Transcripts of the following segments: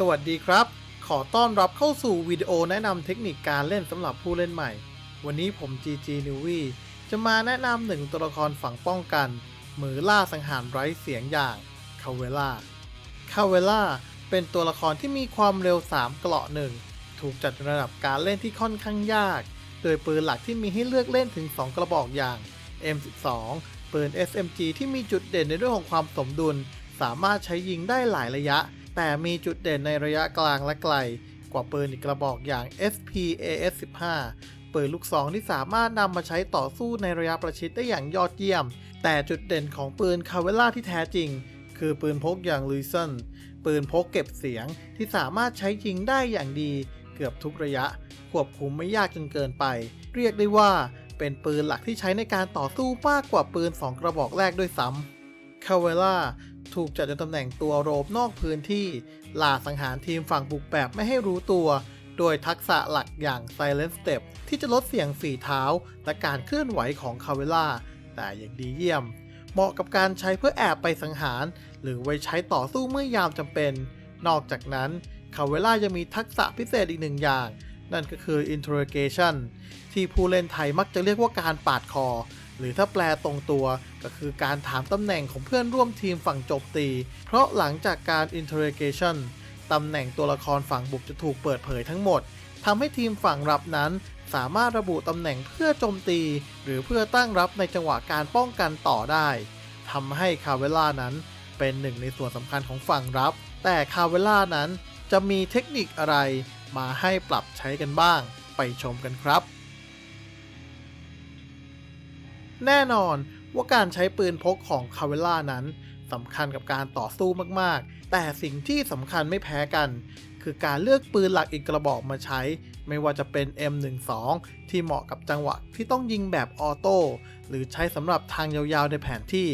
สวัสดีครับ ขอต้อนรับเข้าสู่วิดีโอแนะนำเทคนิคการเล่นสำหรับผู้เล่นใหม่ วันนี้ผม GG n e w ีจะมาแนะนำหนึ่งตัวละครฝั่งป้องกันมือล่าสังหารไร้เสียงอย่างคาเวล่าคาเวล่าเป็นตัวละครที่มีความเร็ว 3 เกราะหนึ่งถูกจัดระดับการเล่นที่ค่อนข้างยาก โดยปืนหลักที่มีให้เลือกเล่นถึง 2 กระบอกอย่าง M12 ปืน SMG ที่มีจุดเด่นในเรื่องของความสมดุล สามารถใช้ยิงได้หลายระยะ แต่มีจุดเด่นในระยะกลางและไกล กว่าปืนอีกกระบอกอย่าง SPAS-15 ปืนลูกซองที่สามารถนำมาใช้ต่อสู้ในระยะประชิดได้อย่างยอดเยี่ยม แต่จุดเด่นของปืนคาเวล่าที่แท้จริง คือปืนพกอย่างลุยซันปืนพกเก็บเสียงที่สามารถใช้ยิงได้อย่างดี เกือบทุกระยะ ควบคุมไม่ยากจนเกินไป เรียกได้ว่าเป็นปืนหลักที่ใช้ในการต่อสู้มากกว่าปืน 2 กระบอกแรกด้วยซ้ำ คาเวล่าถูกจัดในตำแหน่งตัวโรบนอกพื้นที่ลาสังหารทีมฝั่งบุกแบบไม่ให้รู้ตัว โดยทักษะหลักอย่าง Silent Step ที่จะลดเสียงฝีเท้า และการเคลื่อนไหวของคาเวล่าแต่อย่างดีเยี่ยม เหมาะกับการใช้เพื่อแอบไปสังหาร หรือไว้ใช้ต่อสู้เมื่อยามจำเป็น นอกจากนั้นคาเวล่ายังมีทักษะพิเศษอีกหนึ่งอย่าง นั่นก็คือ interrogation ที่ผู้เล่นไทยมักจะเรียกว่าการปาดคอ หรือถ้าแปลตรงตัวก็คือการถามตำแหน่งของเพื่อนร่วมทีมฝั่งโจมตี เพราะหลังจากการ interrogation ตำแหน่งตัวละครฝั่งบุกจะถูกเปิดเผยทั้งหมดทำให้ทีมฝั่งรับนั้น สามารถระบุตำแหน่งเพื่อโจมตี หรือเพื่อตั้งรับในจังหวะการป้องกันต่อได้ทำให้คาเวล่านั้นเป็นหนึ่งในส่วนสำคัญของฝั่งรับ แต่คาเวล่านั้นจะมีเทคนิคอะไรมาให้ปรับใช้กันบ้าง ไปชมกันครับ แน่นอนว่าการใช้ปืนพกของคาเวล่านั้นสำคัญกับการต่อสู้มากๆ แต่สิ่งที่สำคัญไม่แพ้กัน คือการเลือกปืนหลักอีกกระบอกมาใช้ ไม่ว่าจะเป็น M12 ที่เหมาะกับจังหวะที่ต้องยิงแบบออโต้หรือใช้สำหรับทางยาวๆในแผนที่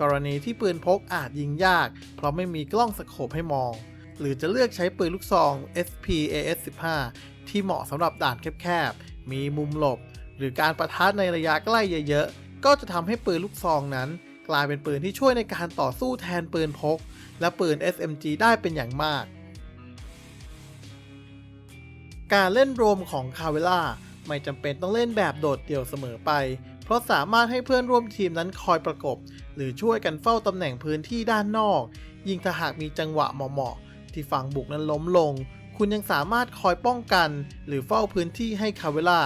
กรณีที่ปืนพกอาจยิงยาก เพราะไม่มีกล้องสโคปให้มอง หรือจะเลือกใช้ปืนลูกซอง SPAS-15 ที่เหมาะสำหรับด่านแคบๆมีมุมหลบ หรือการประทัดในระยะใกล้เยอะๆ ก็จะทำให้ปืนลูกซองนั้น กลายเป็นปืนที่ช่วยในการต่อสู้แทนปืนพก และปืน SMG ได้เป็นอย่างมาก การเล่นโรมของคาเวล่าไม่จำเป็นต้องเล่นแบบโดดเดี่ยวเสมอไป เพราะสามารถให้เพื่อนร่วมทีมนั้นคอยประกบ หรือช่วยกันเฝ้าตำแหน่งพื้นที่ด้านนอก ยิ่งถ้าหากมีจังหวะเหมาะๆที่ฝั่งบุกนั้นล้มลง คุณยังสามารถคอยป้องกัน หรือเฝ้าพื้นที่ให้คาเวล่า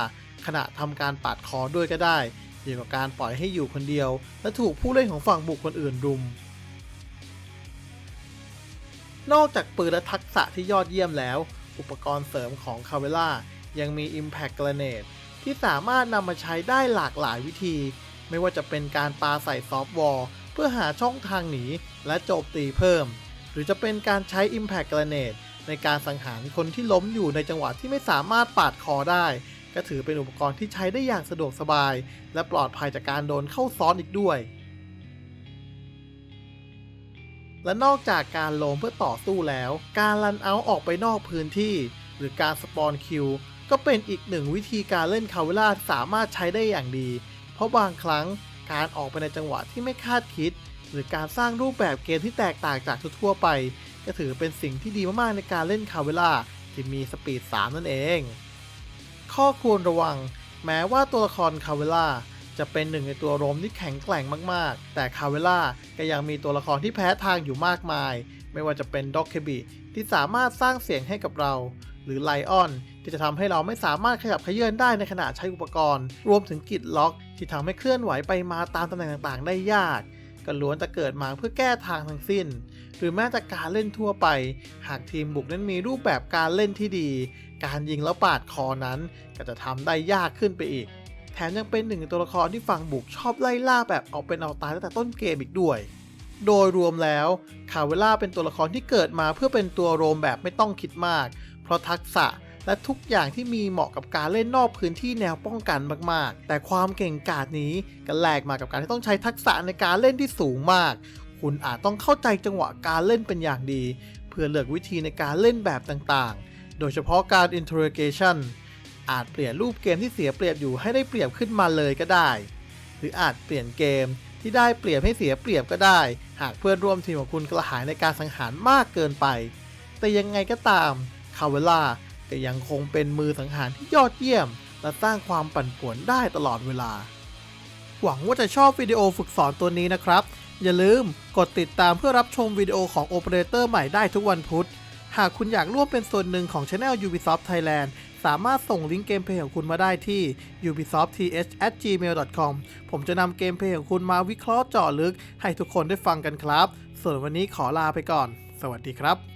ขณะทำการปาดคอด้วยก็ได้ ดีกว่าการปล่อยให้อยู่คนเดียว และถูกผู้เล่นของฝั่งบุกคนอื่นรุม นอกจากปืนและทักษะที่ยอดเยี่ยมแล้ว อุปกรณ์เสริมของคาเวล่ายังมี Impact Grenade ที่สามารถนำมาใช้ได้หลากหลายวิธี ไม่ว่าจะเป็นการปาใส่ซอฟต์วอลเพื่อหาช่องทางหนีและโจมตีเพิ่ม หรือจะเป็นการใช้ Impact Grenade ในการสังหารคนที่ล้มอยู่ในจังหวะที่ไม่สามารถปาดคอได้ ก็ถือเป็นอุปกรณ์ที่ใช้ได้อย่างสะดวกสบาย และปลอดภัยจากการโดนเข้าซ้อนอีกด้วย และนอกจากการโลมเพื่อต่อสู้แล้ว การรันเอาออกไปนอกพื้นที่ หรือการสปอนคิวก็เป็นอีกหนึ่งวิธีการเล่นคาเวล่าสามารถใช้ได้อย่างดี เพราะบางครั้งการออกไปในจังหวะที่ไม่คาดคิด หรือการสร้างรูปแบบเกมที่แตกต่างจากทั่วไป ก็ถือเป็นสิ่งที่ดีมากๆในการเล่นคาเวล่าที่มีสปีด 3 นั่นเอง ข้อควรระวัง แม้ว่าตัวละครคาเวล่าจะเป็นหนึ่งในตัวโรมที่แข็งแกร่งมากๆ แต่คาเวล่าก็ยังมีตัวละครที่แพ้ทางอยู่มากมาย ไม่ว่าจะเป็นด็อกเคบิที่สามารถสร้างเสียงให้กับเรา หรือไลออนที่จะทำให้เราไม่สามารถขยับเขยื่อนได้ในขณะใช้อุปกรณ์ รวมถึงกิดล็อก ที่ทำให้เคลื่อนไหวไปมาตามตำแหน่งต่างๆ ได้ยาก ก็ล้วนจะเกิดมาเพื่อแก้ทางทั้งสิ้น หรือแม้แต่การเล่นทั่วไป หากทีมบุกนั้นมีรูปแบบการเล่นที่ดี การยิงแล้วปาดคอนั้น ก็จะทำได้ยากขึ้นไปอีก แถมยังเป็นหนึ่งตัวละครที่ฝั่งบุกชอบไล่ล่าแบบเอาเป็นเอาตายตั้งแต่ต้นเกมอีกด้วย โดยรวมแล้วคาเวล่าเป็นตัวละครที่เกิดมาเพื่อเป็นตัวโรมแบบไม่ต้องคิดมาก เพราะทักษะ และทุกอย่างที่มีเหมาะกับการเล่นนอกพื้นที่แนวป้องกันมากๆ แต่ความเก่งกาจนี้ก็แลกมากับการที่ต้องใช้ทักษะในการเล่นที่สูงมาก คุณอาจต้องเข้าใจจังหวะการเล่นเป็นอย่างดี เพื่อเลือกวิธีในการเล่นแบบต่างๆ โดยเฉพาะการ interrogation อาจเปลี่ยนรูปเกมที่เสียเปรียบอยู่ให้ได้เปรียบขึ้นมาเลยก็ได้ หรืออาจเปลี่ยนเกมที่ได้เปรียบให้เสียเปรียบก็ได้ หากเพื่อนร่วมทีมของคุณกระหายในการสังหารมากเกินไป แต่ยังไงก็ตามคาเวล่า ก็ยังคงเป็นมือสังหารที่ยอดเยี่ยม และสร้างความปั่นป่วนได้ตลอดเวลา หวังว่าจะชอบวิดีโอฝึกสอนตัวนี้นะครับ อย่าลืมกดติดตามเพื่อรับชมวิดีโอของโอเปอเรเตอร์ใหม่ได้ทุกวันพุธ หากคุณอยากร่วมเป็นส่วนหนึ่งของช anel Ubisoft Thailand สามารถส่งลิงก์เกมเพลย์ของคุณมาได้ที่ ubisoftth@gmail.com ผมจะนำเกมเพลย์ของคุณมาวิเคราะห์เจาะลึก ให้ทุกคนได้ฟังกันครับ ส่วนวันนี้ขอลาไปก่อน สวัสดีครับ